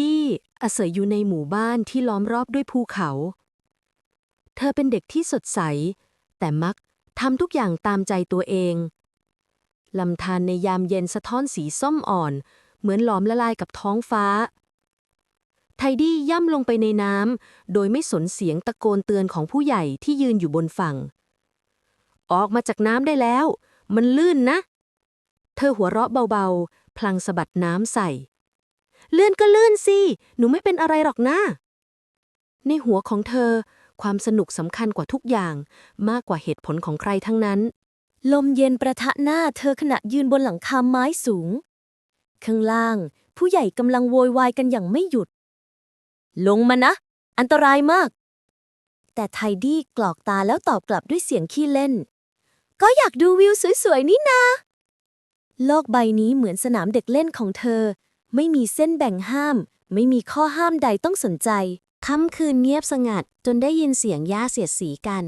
ดี้อาศัยอยู่ในหมู่บ้านที่ล้อมรอบด้วยภูเขา เธอเป็นเด็กที่สดใส แต่มักทำทุกอย่างตามใจตัวเอง ลำธารในยามเย็นสะท้อนสีส้มอ่อน เหมือนหลอมละลายกับท้องฟ้า ไทดี้ย่ำลงไปในน้ำโดยไม่สนเสียงตะโกนเตือนของผู้ใหญ่ที่ยืนอยู่บนฝั่ง ออกมาจากน้ำได้แล้ว มันลื่นนะ เธอหัวเราะเบาๆ พลางสะบัดน้ำใส่ เลื่อนก็เลื่อนสิ หนูไม่เป็นอะไรหรอกนะ ในหัวของเธอ ความสนุกสำคัญกว่าทุกอย่าง มากกว่าเหตุผลของใครทั้งนั้น ลมเย็นประทะหน้าเธอขณะยืนบนหลังคาไม้สูง ข้างล่าง ผู้ใหญ่กำลังโวยวายกันอย่างไม่หยุด ลงมานะ อันตรายมาก แต่ไทดี้กรอกตาแล้วตอบกลับด้วยเสียงขี้เล่น ก็อยากดูวิวสวยๆนี่นาโลกใบนี้เหมือนสนามเด็กเล่นของเธอ ไม่มีเส้นแบ่งห้าม ไม่มีข้อห้ามใดต้องสนใจค่ำคืนเงียบสงัดจนได้ยินเสียงย่าเสียดสีกัน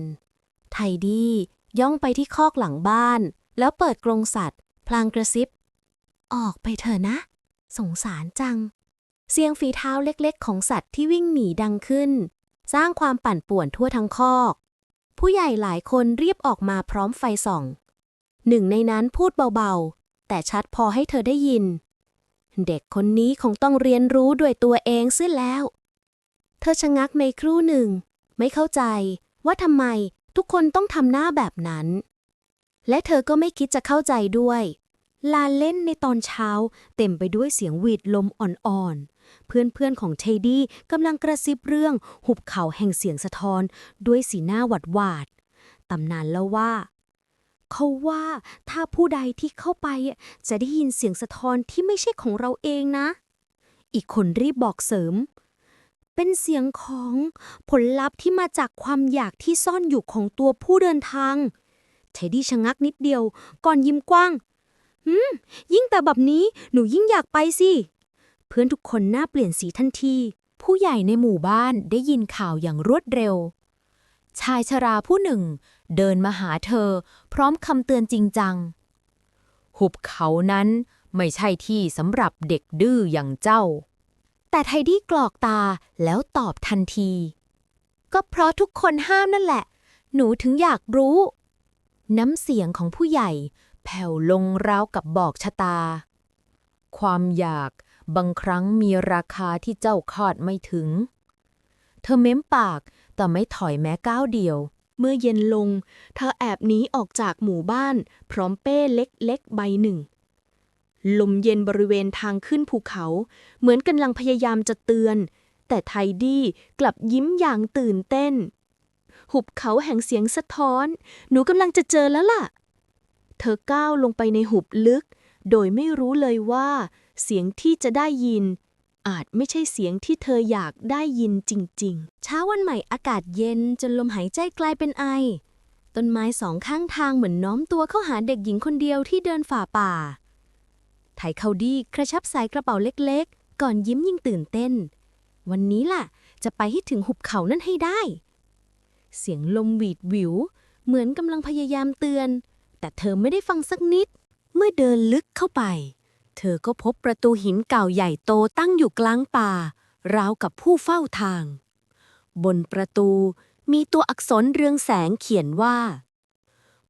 ไทดี้ย่องไปที่คอกหลังบ้าน แล้วเปิดกรงสัตว์ พลางกระซิบ ออกไปเถอะนะ สงสารจัง เสียงฝีเท้าเล็กๆ ของสัตว์ที่วิ่งหนีดังขึ้น สร้างความปั่นป่วนทั่วทั้งคอก ผู้ใหญ่หลายคนรีบออกมาพร้อมไฟส่อง หนึ่งในนั้นพูดเบาๆ แต่ชัดพอให้เธอได้ยิน เด็กคนนี้คงต้องเรียนรู้ด้วยตัวเองซิแล้ว เธอชะงักในครู่หนึ่ง ไม่เข้าใจว่าทำไมทุกคนต้องทำหน้าแบบนั้น และเธอก็ไม่คิดจะเข้าใจด้วย ลานเล่นในตอนเช้า เต็มไปด้วยเสียงหวีดลมอ่อนๆ เพื่อนๆของเทดดี้กำลังกระซิบเรื่องหุบเขาแห่งเสียงสะท้อนด้วยสีหน้าหวัดหวาดตำนานเล่าว่า เขาว่าถ้าผู้ใดที่เข้าไปจะได้ยินเสียงสะท้อนที่ไม่ใช่ของเราเองนะ อีกคนรีบบอกเสริม เป็นเสียงของผลลัพธ์ที่มาจากความอยากที่ซ่อนอยู่ของตัวผู้เดินทางเทดดี้ชะงักนิดเดียวก่อนยิ้มกว้างหืมยิ่งแต่แบบนี้หนูยิ่งอยากไปสิ เพื่อนทุกคนหน้าเปลี่ยนสีทันที ผู้ใหญ่ในหมู่บ้านได้ยินข่าวอย่างรวดเร็ว ชายชราผู้หนึ่ง เดินมาหาเธอ พร้อมคำเตือนจริงจัง หุบเขานั้นไม่ใช่ที่สำหรับเด็กดื้ออย่างเจ้า แต่ไทดี้กรอกตาแล้วตอบทันที ก็เพราะทุกคนห้ามนั่นแหละ หนูถึงอยากรู้ น้ำเสียงของผู้ใหญ่ แผ่วลงราวกับบอกชะตา ความอยากบางครั้งมีราคาที่เจ้าคาดไม่ถึง เธอเม้มปาก แต่ไม่ถอยแม้ก้าวเดียว เมื่อเย็นลง เธอแอบหนีออกจากหมู่บ้าน พร้อมเป้เล็กๆใบหนึ่ง ลมเย็นบริเวณทางขึ้นภูเขา เหมือนกำลังพยายามจะเตือน แต่ไทดี้กลับยิ้มอย่างตื่นเต้น หุบเขาแห่งเสียงสะท้อน หนูกำลังจะเจอแล้วล่ะ เธอก้าวลงไปในหุบลึก โดยไม่รู้เลยว่า เสียงที่จะได้ยิน อาจไม่ใช่เสียงที่เธออยากได้ยินจริงๆ เช้าวันใหม่อากาศเย็นจนลมหายใจกลายเป็นไอ ต้นไม้สองข้างทางเหมือนน้อมตัวเข้าหาเด็กหญิงคนเดียวที่เดินฝ่าป่าไทเขาดีกระชับสายกระเป๋าเล็กๆ ก่อนยิ้มยิ่งตื่นเต้น วันนี้ล่ะ จะไปให้ถึงหุบเขานั่นให้ได้ เสียงลมหวีดวิว เหมือนกำลังพยายามเตือน แต่เธอไม่ได้ฟังสักนิด เมื่อเดินลึกเข้าไป เธอก็พบประตูหินเก่าใหญ่โตตั้งอยู่กลางป่า ราวกับผู้เฝ้าทาง บนประตูมีตัวอักษรเรืองแสงเขียนว่า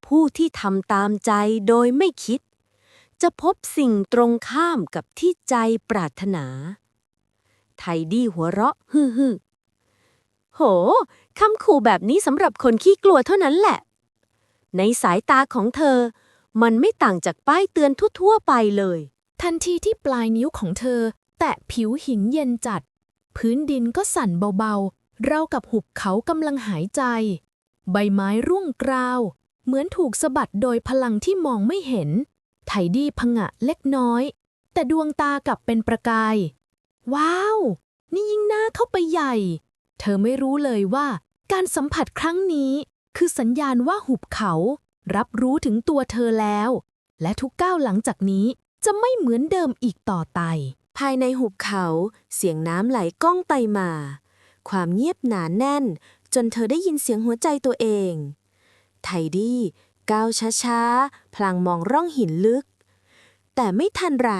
ผู้ที่ทำตามใจโดยไม่คิด จะพบสิ่งตรงข้ามกับที่ใจปรารถนา ไทดี้หัวเราะฮึฮึโหคำขู่แบบนี้สำหรับคนขี้กลัวเท่านั้นแหละ ในสายตาของเธอ มันไม่ต่างจากป้ายเตือนทั่วๆไปเลย ทันทีที่ปลายนิ้วของเธอ แตะผิวหินเย็นจัด พื้นดินก็สั่นเบาๆ เรากับหุบเขากำลังหายใจ ใบไม้ร่วงกราว เหมือนถูกสะบัดโดยพลังที่มองไม่เห็น ไทดี้พงะเล็กน้อย แต่ดวงตากลับเป็นประกาย ว้าว นี่ยิ่งหน่าเข้าไปใหญ่ เธอไม่รู้เลยว่า การสัมผัสครั้งนี้ คือสัญญาณว่าหุบเขา รับรู้ถึงตัวเธอแล้ว และทุกก้าวหลังจากนี้ จะไม่เหมือนเดิมอีกต่อไป ภายในหุบเขาเสียงน้ำไหลก้องไปมา ความเงียบหนานแน่น จนเธอได้ยินเสียงหัวใจตัวเอง ไทดี้ก้าวช้าๆ พลางมองร่องหินลึก แต่ไม่ทันไร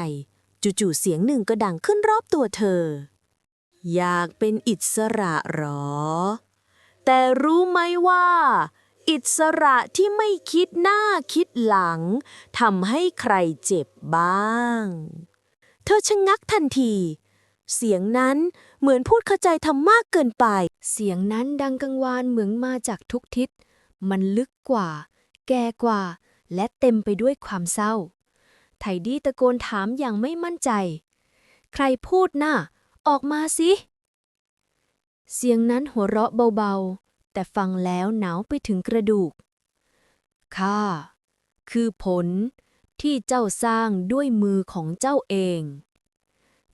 จู่ๆเสียงหนึ่งก็ดังขึ้นรอบตัวเธอ อยากเป็นอิสระหรอ แต่รู้ไหมว่า อิสระที่ไม่คิดหน้าคิดหลังทำให้ใครเจ็บบ้าง เธอชะงักทันที เสียงนั้นเหมือนพูดเข้าใจทำมากเกินไป เสียงนั้นดังกังวานเหมือนมาจากทุกทิศ มันลึกกว่า แก่กว่า และเต็มไปด้วยความเศร้า ไทดี้ตะโกนถามอย่างไม่มั่นใจ ใครพูดน่ะ ออกมาสิ เสียงนั้นหัวเราะเบาๆ แต่ฟังแล้วหนาวไปถึงกระดูก ข้า คือผลที่เจ้าสร้างด้วยมือของเจ้าเอง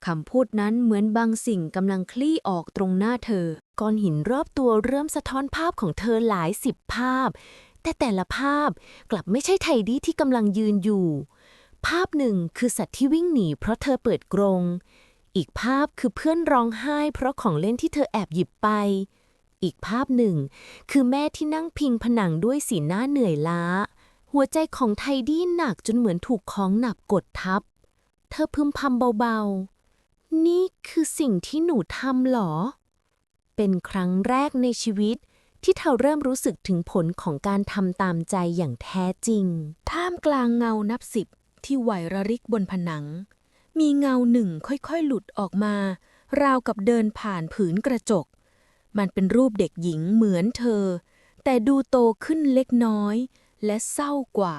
คำพูดนั้นเหมือนบางสิ่งกำลังคลี่ออกตรงหน้าเธอ ก้อนหินรอบตัวเริ่มสะท้อนภาพของเธอหลายสิบภาพ แต่แต่ละภาพกลับไม่ใช่ไทดี้ที่กำลังยืนอยู่ ภาพหนึ่งคือสัตว์ที่วิ่งหนีเพราะเธอเปิดกรง อีกภาพคือเพื่อนร้องไห้เพราะของเล่นที่เธอแอบหยิบไป อีกภาพหนึ่ง คือแม่ที่นั่งพิงผนังด้วยสีหน้าเหนื่อยล้า หัวใจของไทดี้หนักจนเหมือนถูกของหนักกดทับ เธอพึมพำเบาๆ นี่คือสิ่งที่หนูทำหรอ เป็นครั้งแรกในชีวิตที่เธอเริ่มรู้สึกถึงผลของการทำตามใจอย่างแท้จริง ท่ามกลางเงานับสิบที่ไหวระริกบนผนัง มีเงาหนึ่งค่อยๆ หลุดออกมา ราวกับเดินผ่านผืนกระจก มันเป็นรูปเด็กหญิงเหมือนเธอ แต่ดูโตขึ้นเล็กน้อยและเศร้ากว่า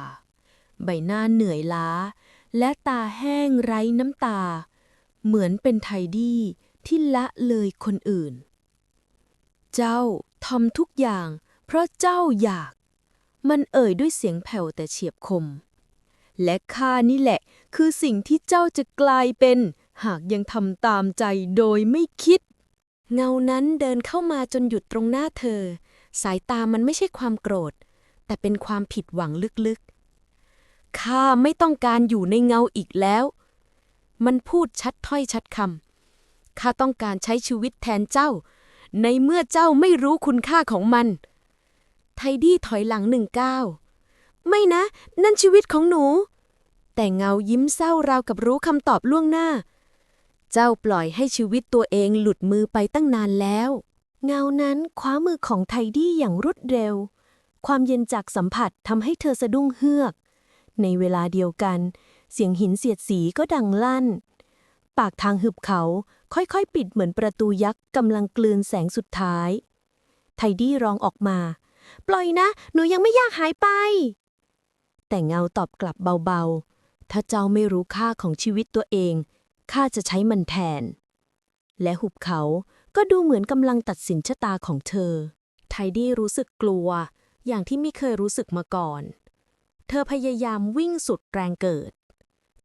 ใบหน้าเหนื่อยล้า และตาแห้งไร้น้ำตา เหมือนเป็นไทดี้ที่ละเลยคนอื่น เจ้าทำทุกอย่าง เพราะเจ้าอยาก มันเอ่ยด้วยเสียงแผ่วแต่เฉียบคม และข้านี่แหละคือสิ่งที่เจ้าจะกลายเป็น หากยังทำตามใจโดยไม่คิด เงานั้นเดินเข้ามาจนหยุดตรงหน้าเธอ สายตามันไม่ใช่ความโกรธ แต่เป็นความผิดหวังลึกๆ ข้าไม่ต้องการอยู่ในเงาอีกแล้ว มันพูดชัดถ้อยชัดคำข้าต้องการใช้ชีวิตแทนเจ้า ในเมื่อเจ้าไม่รู้คุณค่าของมัน ไทดี้ถอยหลังหนึ่งก้าวไม่นะ นั่นชีวิตของหนู แต่เงายิ้มเศร้าราวกับรู้คำตอบล่วงหน้า เจ้าปล่อยให้ชีวิตตัวเองหลุดมือไปตั้งนานแล้ว เงานั้นคว้ามือของไทดี้อย่างรวดเร็ว ความเย็นจากสัมผัสทำให้เธอสะดุ้งเฮือก ในเวลาเดียวกัน เสียงหินเสียดสีก็ดังลั่น ปากทางหึบเขาค่อยๆ ปิดเหมือนประตูยักษ์กำลังกลืนแสงสุดท้าย ไทดี้ร้องออกมา ปล่อยนะ หนูยังไม่อยากหายไป แต่เงาตอบกลับเบาๆ ถ้าเจ้าไม่รู้ค่าของชีวิตตัวเอง ข้าจะใช้มันแทน และหุบเขาก็ดูเหมือนกำลังตัดสินชะตาของเธอ ไทดี้รู้สึกกลัว อย่างที่ไม่เคยรู้สึกมาก่อน เธอพยายามวิ่งสุดแรงเกิด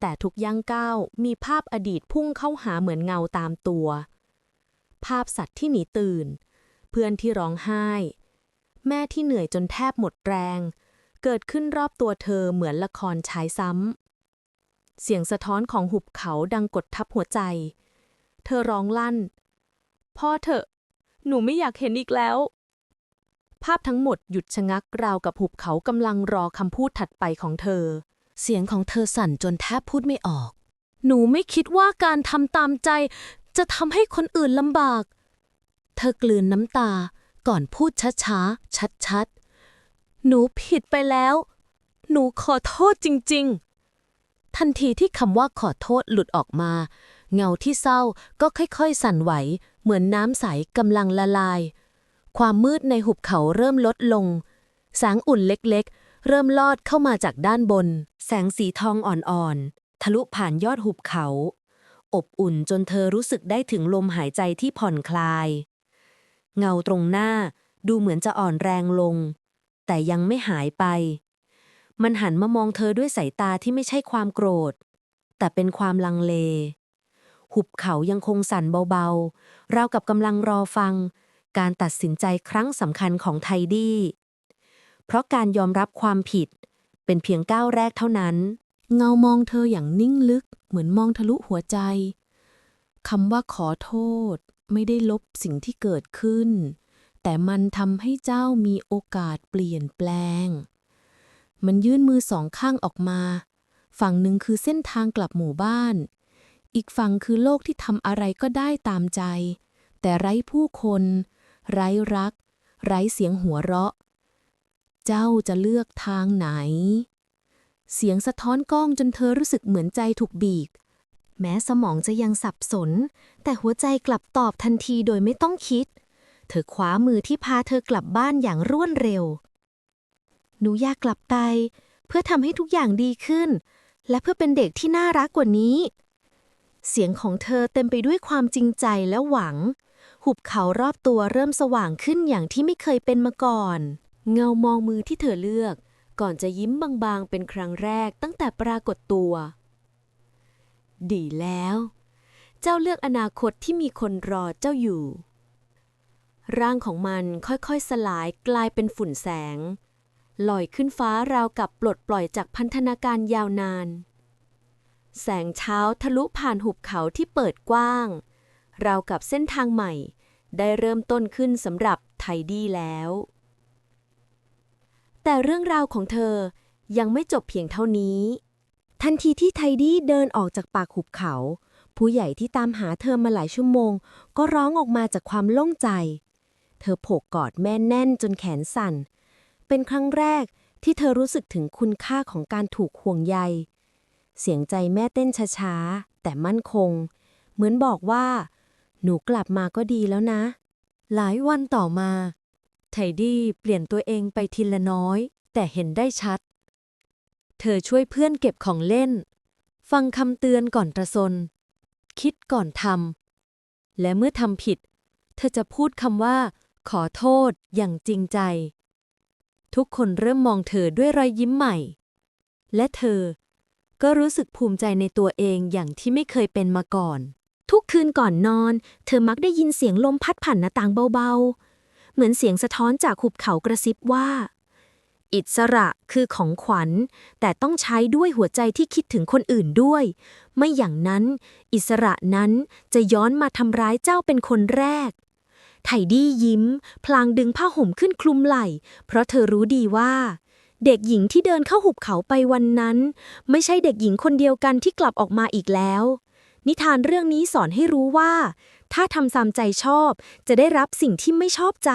แต่ทุกย่างก้าวมีภาพอดีตพุ่งเข้าหาเหมือนเงาตามตัว ภาพสัตว์ที่หนีตื่น เพื่อนที่ร้องไห้ แม่ที่เหนื่อยจนแทบหมดแรง เกิดขึ้นรอบตัวเธอเหมือนละครฉายซ้ำ เสียงสะท้อนของหุบเขาดังกดทับหัวใจ เธอร้องลั่น พ่อเถอะ หนูไม่อยากเห็นอีกแล้ว ภาพทั้งหมดหยุดชะงักราวกับหุบเขากำลังรอคำพูดถัดไปของเธอ เสียงของเธอสั่นจนแทบพูดไม่ออก หนูไม่คิดว่าการทำตามใจ จะทำให้คนอื่นลำบาก เธอกลืนน้ำตาก่อนพูดช้าๆ ชัดๆ หนูผิดไปแล้ว หนูขอโทษจริง ๆ ทันทีที่คำว่าขอโทษหลุดออกมา เงาที่เศร้าก็ค่อยๆ สั่นไหว เหมือนน้ำใสกำลังละลาย ความมืดในหุบเขาเริ่มลดลง แสงอุ่นเล็กๆ เริ่มลอดเข้ามาจากด้านบน แสงสีทองอ่อนๆ ทะลุผ่านยอดหุบเขา อบอุ่นจนเธอรู้สึกได้ถึงลมหายใจที่ผ่อนคลาย เงาตรงหน้าดูเหมือนจะอ่อนแรงลง แต่ยังไม่หายไป มันหันมามองเธอด้วยสายตาที่ไม่ใช่ความโกรธ แต่เป็นความลังเล หุบเขายังคงสั่นเบาๆราวกับกำลังรอฟัง การตัดสินใจครั้งสำคัญของไทดี้ เพราะการยอมรับความผิด เป็นเพียงก้าวแรกเท่านั้น เงามองเธออย่างนิ่งลึก เหมือนมองทะลุหัวใจคำว่าขอโทษ ไม่ได้ลบสิ่งที่เกิดขึ้น แต่มันทำให้เจ้ามีโอกาสเปลี่ยนแปลง มันยื่นมือสองข้างออกมา ฝั่งหนึ่งคือเส้นทางกลับหมู่บ้าน อีกฝั่งคือโลกที่ทำอะไรก็ได้ตามใจ แต่ไร้ผู้คน ไร้รัก ไร้เสียงหัวเราะ เจ้าจะเลือกทางไหน เสียงสะท้อนกล้องจนเธอรู้สึกเหมือนใจถูกบีบแม้สมองจะยังสับสน แต่หัวใจกลับตอบทันทีโดยไม่ต้องคิด เธอคว้ามือที่พาเธอกลับบ้านอย่างรวดเร็ว หนูอยากกลับไป เพื่อทำให้ทุกอย่างดีขึ้น และเพื่อเป็นเด็กที่น่ารักกว่านี้ เสียงของเธอเต็มไปด้วยความจริงใจและหวัง หุบเขารอบตัวเริ่มสว่างขึ้นอย่างที่ไม่เคยเป็นมาก่อน เงามองมือที่เธอเลือก ก่อนจะยิ้มบางๆ เป็นครั้งแรกตั้งแต่ปรากฏตัว ดีแล้ว เจ้าเลือกอนาคตที่มีคนรอเจ้าอยู่ร่างของมันค่อยๆ สลายกลายเป็นฝุ่นแสง ลอยขึ้นฟ้าราวกับปลดปล่อยจากพันธนาการยาวนาน แสงเช้าทะลุผ่านหุบเขาที่เปิดกว้าง ราวกับเส้นทางใหม่ ได้เริ่มต้นขึ้นสำหรับไทดี้แล้ว แต่เรื่องราวของเธอยังไม่จบเพียงเท่านี้ ทันทีที่ไทดี้เดินออกจากปากหุบเขา ผู้ใหญ่ที่ตามหาเธอมาหลายชั่วโมง ก็ร้องออกมาจากความโล่งใจ เธอโผกกอดแม่แน่นจนแขนสั่น เป็นครั้งแรกที่เธอรู้สึกถึงคุณค่าของการถูกห่วงใย เสียงใจแม่เต้นช้าๆ แต่มั่นคง เหมือนบอกว่า หนูกลับมาก็ดีแล้วนะ หลายวันต่อมา ไทดี้เปลี่ยนตัวเองไปทีละน้อย แต่เห็นได้ชัด เธอช่วยเพื่อนเก็บของเล่น ฟังคำเตือนก่อนตระซนคิดก่อนทำและเมื่อทำผิด เธอจะพูดคำว่า ขอโทษอย่างจริงใจ ทุกคนเริ่มมองเธอด้วยรอยยิ้มใหม่ และเธอ ก็รู้สึกภูมิใจในตัวเองอย่างที่ไม่เคยเป็นมาก่อน ทุกคืนก่อนนอน เธอมักได้ยินเสียงลมพัดผ่านหน้าต่างเบาๆ เหมือนเสียงสะท้อนจากหุบเขากระซิบว่า อิสระคือของขวัญ แต่ต้องใช้ด้วยหัวใจที่คิดถึงคนอื่นด้วย ไม่อย่างนั้น อิสระนั้นจะย้อนมาทำร้ายเจ้าเป็นคนแรก ไทดี้ยิ้ม พลางดึงผ้าห่มขึ้นคลุมไหล่ เพราะเธอรู้ดีว่า เด็กหญิงที่เดินเข้าหุบเขาไปวันนั้น ไม่ใช่เด็กหญิงคนเดียวกันที่กลับออกมาอีกแล้ว นิทานเรื่องนี้สอนให้รู้ว่า ถ้าทำตามใจชอบจะได้รับสิ่งที่ไม่ชอบใจ